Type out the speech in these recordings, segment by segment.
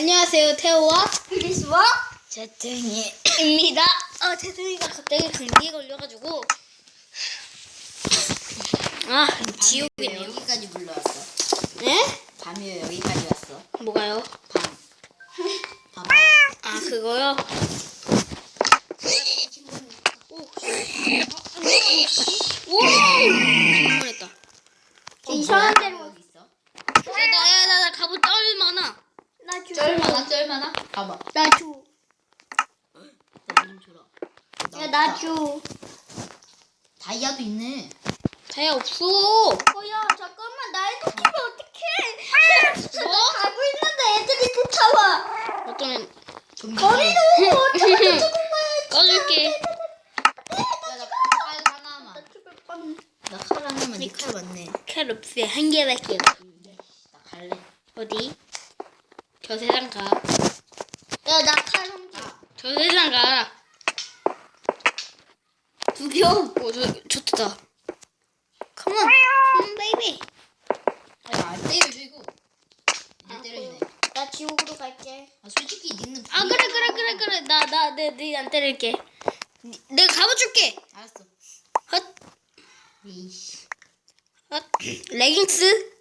안녕하세요, 태호와 피리스와 재등이입니다. 아, 재등이가 갑자기 감기에 걸려가지고. 아, 왜 지옥이네요. 여기까지 불러왔어? 네? 밤이 왜 여기까지 왔어? 뭐가요? 밤. 밤. 아, 그거요? 오, 오, 잘못했다. 이상한 데로 여기 있어? 야, 나, 야, 나, 나 갑옷 쩔 많아. 나 줘. 쩔만하 쩔만하? 봐봐. 나 줘. 나좀 줘라. 야, 나 줘. 다이아도 있네. 다야 없어. 어, 야, 잠깐만. 나 이거 끼면 어떡해. 뭐? 나 가고 있는데 애들이 쫓아와. 어떤 애. 거리도 잠깐만, 조금만. 꺼줄게. 야, 나 칼 하나만. 나 죽을 뻔. 나 칼 하나만. 니칼 맞네. 캐럽스에 한 개밖에 없어. 나 갈래. 어디? 저 세상 가. 야, 나 칼 한 개. 저 세상 가. 두 경. 오, 저, 좋다. Come on. Come on, baby. 아, 안 때려줘 이거. 이제 때려주네. 나 지옥으로 갈게. 아, 솔직히 니는. 아, 그래, 그래, 그래, 그래. 나, 나, 내, 내안 때릴게. 니- 내가 가봐줄게. 알았어. 헛, 이씨. 헛. 레깅스.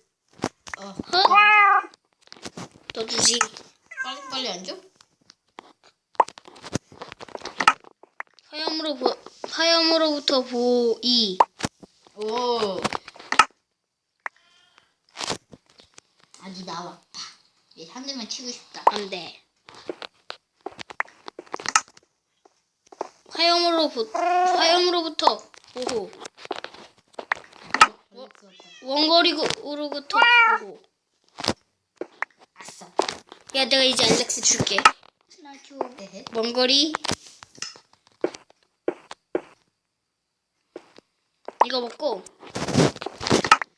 어. 헛. 너 주지. 빨리 빨리 안 줘? 화염으로 보, 화염으로부터 보이. 오. 아니 나와. 얘한 대만 치고 싶다. 안 돼. 화염으로 보, 화염으로부터 보호. 없다. 원거리로부터 보호. 아싸. 야, 내가 이제 알렉스 줄게. 나 줘. 에헤. 먼거리. 이거 먹고.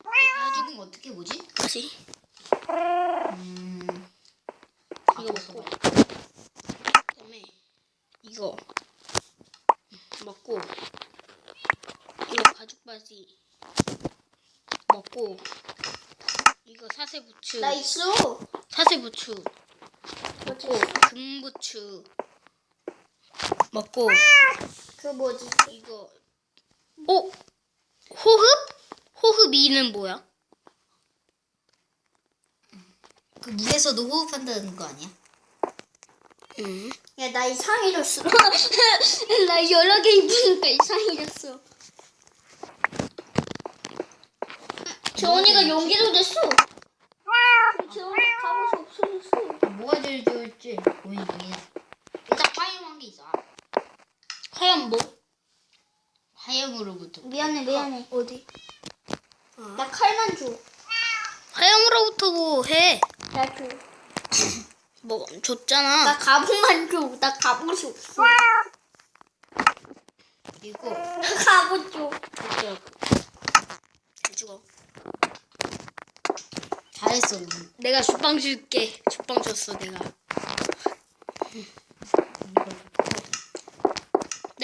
아 지금 어떻게 보지? 다시. 음. 이거 먹고. 그다음에 이거. 먹고. 이거 가죽 바지. 먹고. 이거 사세 부츠 나 있어. 사세 뭐지? 먹고. 금 부츠 먹고. 그 뭐지? 이거. 오 호흡 호흡이는 뭐야? 그 물에서도 호흡한다는 거 아니야? 음. 야, 나 이상해졌어. 나 여러 개 입으니까 이상해졌어. 재원이가 연기도 됐어. 재원이 갑옷이 없어졌어. 뭐가 제일 좋을지 고민 중이야. 일단 화염한 게 있어. 아, 화염 뭐? 화염으로부터. 미안해, 미안해. 어디? 나 칼만 줘. 화염으로부터 뭐 해? 나 줘. 뭐 줬잖아. 나 갑옷만 줘. 나 갑옷이 없어. 나 갑옷 줘. 잘 죽어. 잘했어. 내가 주빵 줄게. 주빵 줬어 내가.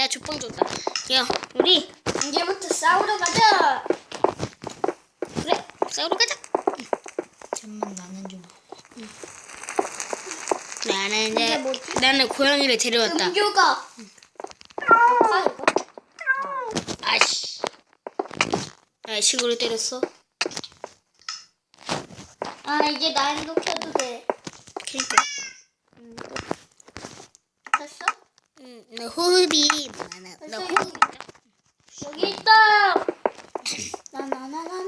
내가 주빵 줬다. 야 우리 이제부터 싸우러 가자. 그래 싸우러 가자. 잠만 나는 좀. 나는 이게 이제? 나는 고양이를 데려왔다. 음료가. 아씨. 아 친구를 때렸어. 아 이제 나 행복해도 돼. 그러니까. 됐어? 응, 나 호흡이 많아. 나 됐어, 호흡. 여기 있다. 나나나나나나.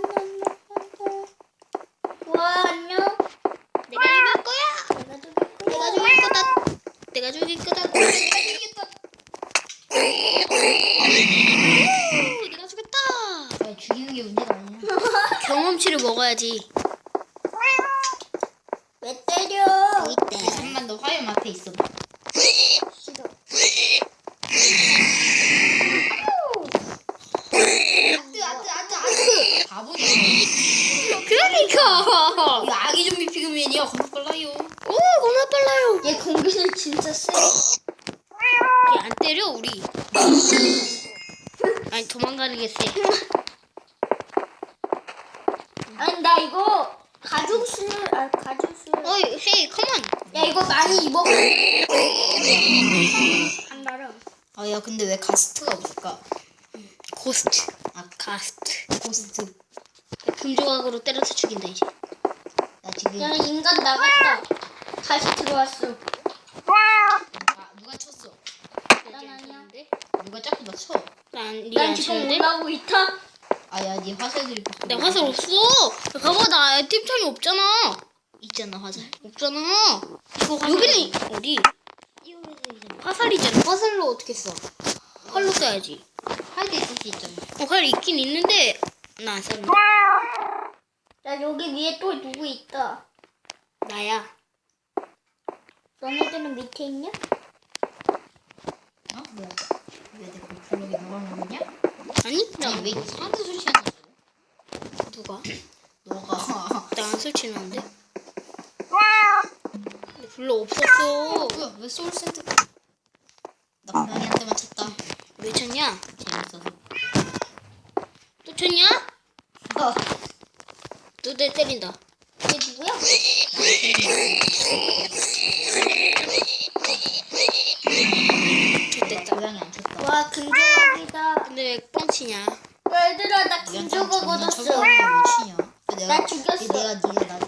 와 안녕. 내가 죽일 거야. 내가 죽일 거야. 내가 죽일 거다. 내가 죽일 거다. 내가 죽겠다. 오, 내가 죽였다. 야, 죽이는 게 문제가 아니야. 먹어야지. 왜 때려? 이때. 잠만 너 화염 앞에 있어. 싫어. 아뜨 아뜨 아뜨 아뜨. 바보냐. 그러니까. 이거 아기 좀비 피그맨이야. 겁나 빨라요. 오, 겁나 빨라요. 얘 공기는 진짜 세. 얘안 때려 우리. 아니 도망가는 게 세. 아니 나 이거 가죽 슬, 아 가죽 슬. 어이 헤이 컴온. 야 이거 많이 입어. 한달은. 아, 야, 근데 왜 가스트가 없을까? 고스트. 아, 가스트. 고스트. 금조각으로 때려서 죽인다 이제. 나 지금. 야 인간 나갔다. 다시 들어왔어. 아, 누가 쳤어? 난 아니야. 누가 자꾸 나 쳐? 난 지금? 올라오고 있다. 아, 야, 네 화살 들고. 내 화살 없어. 가봐 나 팀창이 없잖아. 있잖아 화살. 없잖아. 이거 여기는 어디? 화살이잖아. 화살로 어떻게 써? 활로 써야지. 할때 있을 수 있잖아. 어, 활 있긴 있는데 나 안 썼는데. 야 여기 위에 또 누구 있다. 나야. 너네들은 밑에 있냐? 어? 뭐야? 왜 내가 블록에 누가 먹었냐? 아니 나 아니, 왜 사람들 소리 안 났어? 누가? 너가. 나안 설치는데. 근데 별로 없었어. 뭐야, 왜 소울? 나 고양이한테만 쳤다. 왜 쳤냐? 재밌어서. 또 쳤냐? 어. 또내 때린다. 얘 누구야? 좋됐다. 고양이 안 쳤다. 와 금조각이다. 근데 치냐? 얘들아 나 치냐? 그 내가, 나 죽였어. 내가 네가 나.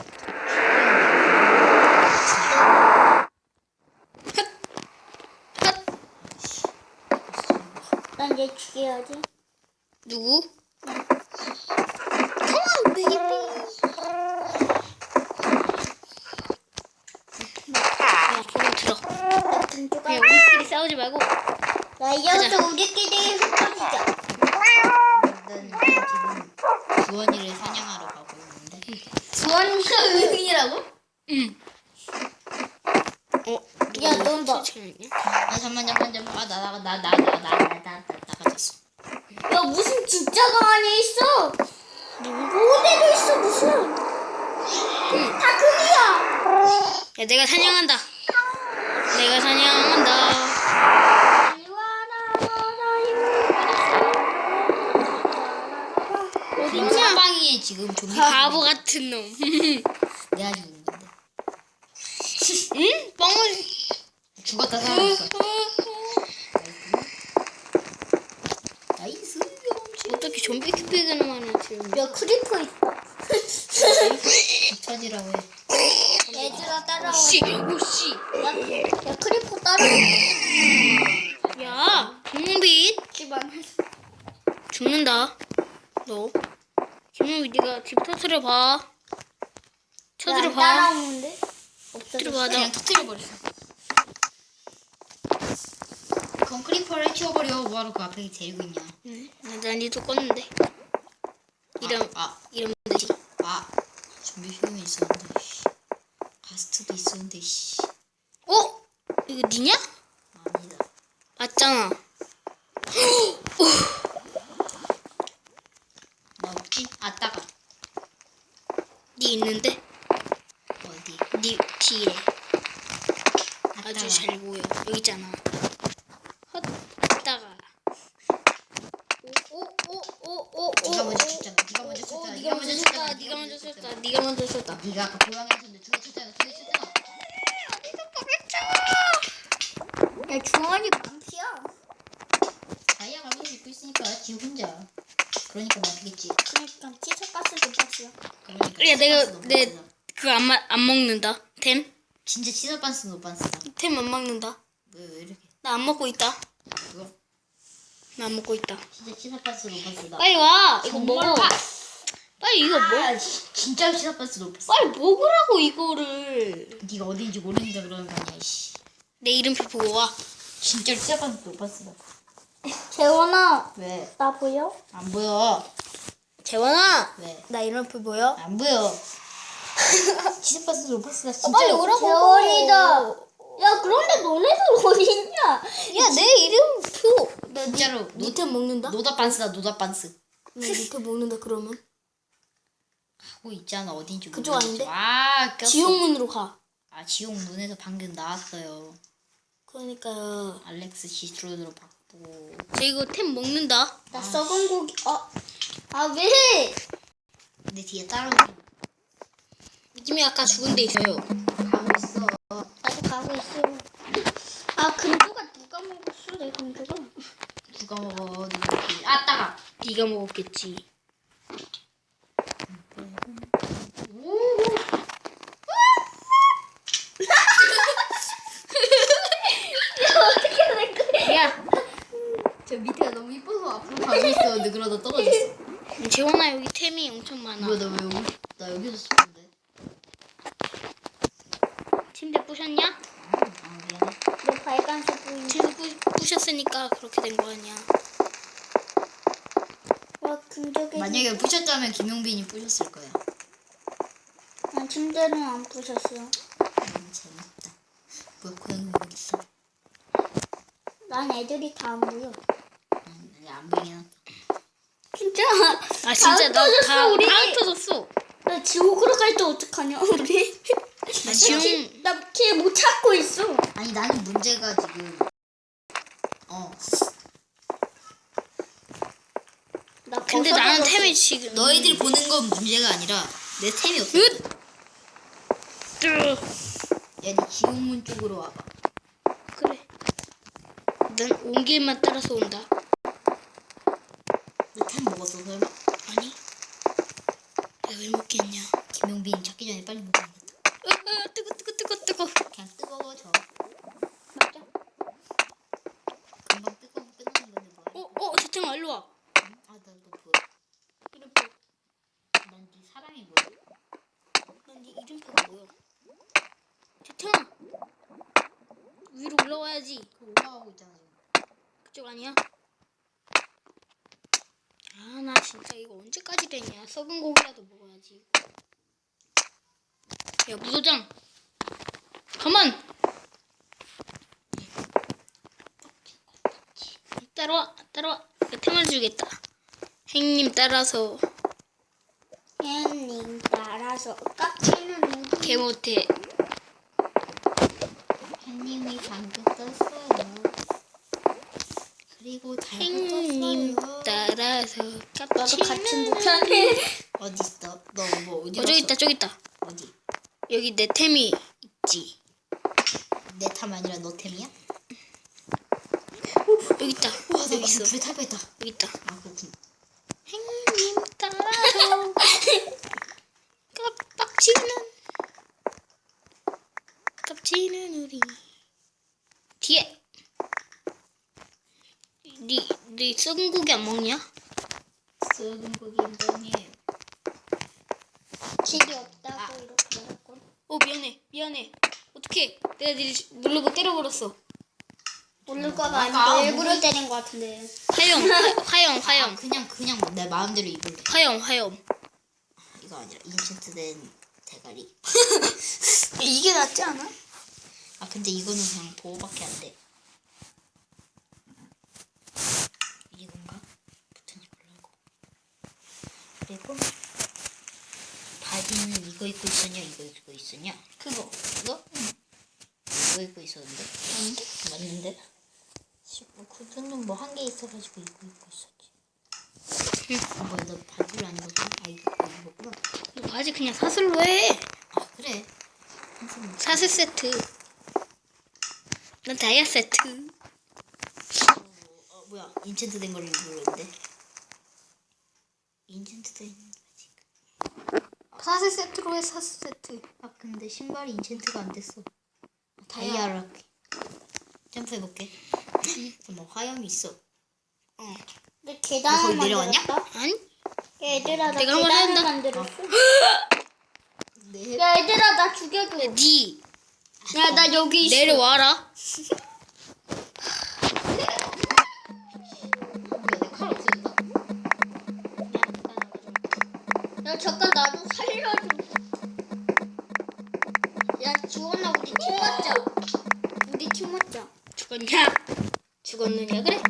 난 얘 죽여야지. 누구? 컴온 베이비. 야, 그럼 들어. 나 금조각. 그냥 우리끼리 싸우지 말고. 야 이제부터 우리끼리 흩어지자. 난 지금 주원이를 사냥하러 가고 있는데. 주 원이가 의인이라고? 응. 어? 야, 넌 봐. 아 잠만 잠만 잠만. 아 나 나가 나나 나 나나 나가졌어. 야 무슨 진짜가 안에 있어? 어디도 있어 무슨? 다 금이야. 야, 내가 사냥한다. 내가 사냥한다. 이리 와라, 이리 지금 사방이에 지금 좀비 바보 같은 놈. 내가 있는데. 응? 뻥을. 죽었다 살아났어. 나이스 어떻게 좀비 키피그는 하냐, 지금. 야 크리퍼 있다. 붙여지라고 해. 얘들아 따라와. 씨, 오, 씨. 야, 야 크리퍼 따라와. 야. 집안. 죽는다. 너. 김문빛, 네가 집 터트려 봐. 쳐들어 봐. 따라오는데? 없어졌어. 터트려 봐, 나. 그냥 터뜨려 버렸어. 그럼 크리퍼를 치워버려. 뭐하러 그 앞에 데리고 있냐. 응, 난 니도 껐는데. 이름, 아, 이름 되지. 아, 아. 준비 효용이 있었는데. 씨. 가스트도 있었는데. 씨. 어? 이거 니냐? 아니다. 맞잖아. 나 없지? 아 따가. 니 있는데? 어디? 니 뒤에. 아, 아주. 잘 보여. 여기 있잖아. 헛, 따가. 오, 오, 오, 오, 오. 네가 먼저 쳤잖아. 네가 먼저 오, 쳤잖아. 네가 먼저 쳤다. 네가 먼저 쳤다. 네가 먼저 쳤다. 네가 아까 고양이한테 두개 쳤잖아. 두개 쳤잖아. 야 주원이 반피야. 다이아 가방을 입고 있으니까 지 혼자. 그러니까 맞겠지. 그러니까 치즈가스도 봤어. 그러니까 야, 내가 치즈반스 내 노반스다. 그거 안, 마- 안 먹는다. 템? 진짜 치즈반스 노반스다. 템 안 먹는다. 왜, 왜 이렇게 나 안 먹고 있다. 그거 나 안 먹고 있다. 진짜 치즈반스 노반스다. 빨리 와. 이거 정말 먹어. 와. 빨리 이거 먹어. 아, 지- 진짜 치즈반스 노반스. 빨리 먹으라고 이거를. 네가 어딘지 모르니까 그러는 거 아니야. 씨. 내 이름표 보고 와. 진짜 치즈반스 노반스다. 재원아 왜? 나 보여? 안 보여. 재원아. 왜? 나 이름표 보여? 안 보여. 치즈반스 노반스다. 진짜. 빨리 오라고. 재원이다. 야 그런데 너네들 어디 있냐? 야, 내 이름 표. 나 진짜로 노, 니템 먹는다? 노다반스다. 노다반스. 나 니템 먹는다 그러면. 하고 있잖아. 어딘지 그쪽. 아닌데? 아, 꼈어. 지옥문으로 가. 아, 지옥 문에서 방금 나왔어요. 그러니까요. 알렉스 시트로드로 바꾸 고. 저 이거 템 먹는다. 나 썩은 고기. 어. 아 왜? 근데 뒤에 따라오는 팀이 아까 죽은 데 있어요. 가고 있어. 나도 가고 있어. 아 금주가 누가 먹었어 내 금주가? 누가 먹어? 누가 먹지? 아 따가. 네가 먹었겠지. 야, 저 밑에가 너무 이뻐서 앞으로 가고 그러다 떨어졌어. 재원아 여기 템이 엄청 많아. 뭐야 나왜 여기? 나 여기서 싶은데. 침대 부셨냐? 아 미안해. 너 빨간색 보이네. 침대 부, 부셨으니까 그렇게 된 거 아니야. 와 금쪽이. 만약에 부셨다면 김용빈이 부셨을 거야. 난 침대는 안 부셨어. 너무 재밌다. 뭐야 고양이 여기 있어? 난 애들이 다 안 보여. 응, 여기 안 보이긴 한다. 진짜. 아 진짜 나다 우리. 다 흩어졌어. 나 지옥으로 갈 때 어떡하냐 우리? 나 지금 나걔못 찾고 있어. 아니 나는 문제가 지금 어 나 근데. 나는 템이 지금 너희들이 보는 건 문제가 아니라 내 템이 없어. 으! 뜨. 야니 지옥문 쪽으로 와봐. 그래. 난 온 길만 따라서 온다. 먹었어 설마? 아니? 왜 먹겠냐? 김용빈 찾기 전에 빨리 먹어야 겠다. 으, 으, 뜨거 뜨거 뜨거 뜨거. 그냥 뜨거워져. 맞아. 금방 뜨거워 끝나는 건데 뭐야? 어, 어, 재탱아 일로 와. 아나너 보여. 이름표. 난네 사랑이 뭐야? 난네 이름표가 뭐야? 재탱아. 위로 올라와야지. 그 올라가고 있잖아 지금. 그쪽 아니야? 아, 나 진짜 이거 언제까지 되냐? 썩은 고기라도 먹어야지. 야, 무소장. 가만. 따라와, 따라와. 템을 주겠다. 행님 따라서 혜님 따라서 깍지는 누구? 개 못해. 햇님이 방금 떴어요. 그리고 달고 행님 떴어요. 따라서 나도 같이 깝치는 못하네. 어딨어? 너 뭐 어디 어, 저기? 있다, 저기 있다. 어디? 여기 내 템이 있지. 내 탐 아니라 너 템이야? 여기 있다. 와, 나 여기 있어. 불에 탈뻔했다. 여기 있다. 아, 그렇군. 행님 따라서 깜빡치는 깜치는 우리 뒤에 니, 니 썩은 고기 안 먹냐? 고기 인정이에요. 질이 없다고 이렇게 말했고. 어 미안해 미안해 어떡해 내가 니 모르고 때려버렸어 모를까봐 아까 아니고 일부러 무슨- 때린 것 같은데. 화염 화, 화염 아, 화염 그냥 그냥 내 마음대로 입을래. 화염 화염 이거 아니라 인챈트된 대가리. 이게 낫지 않아? 아 근데 이거는 그냥 보호밖에 안 돼. 이건가? 붙은지 몰라고. 그리고 바지는 이거 입고 있었냐 이거 입고 있었냐? 그거 이거? 응. 이거 입고 있었는데? 아닌데? 맞는데? 씨, 뭐 구두는 뭐 한 개 있어가지고 이거 입고 있었지. 아, 뭐야 너 바지를 안 입었어? 아 이거 이거 입었구나. 이거 바지 그냥 사슬로 해아 그래. 사슬 세트 난 다이아 세트 어, 뭐야 인챈트 된걸 입으려는데 인챈트 된 바지 사슬 세트로 해 사슬 세트 아 근데 신발이 인챈트가 안 됐어 아, 다이아로 할게 점프해볼게 잠깐 화염이 있어 어 근데 너 계단을 거기 내려왔냐? 만들었다. 아니 얘들아 나 내가 한번 계단을 해본다. 만들었어. 네 야 얘들아 나 죽여줘. 니 야 나 여기 있어. 내려와라 야 잠깐 나도 살려줘. 야 주원아 우리 팀 맞자. 우리 팀 맞자. 죽었냐 죽었느냐 그래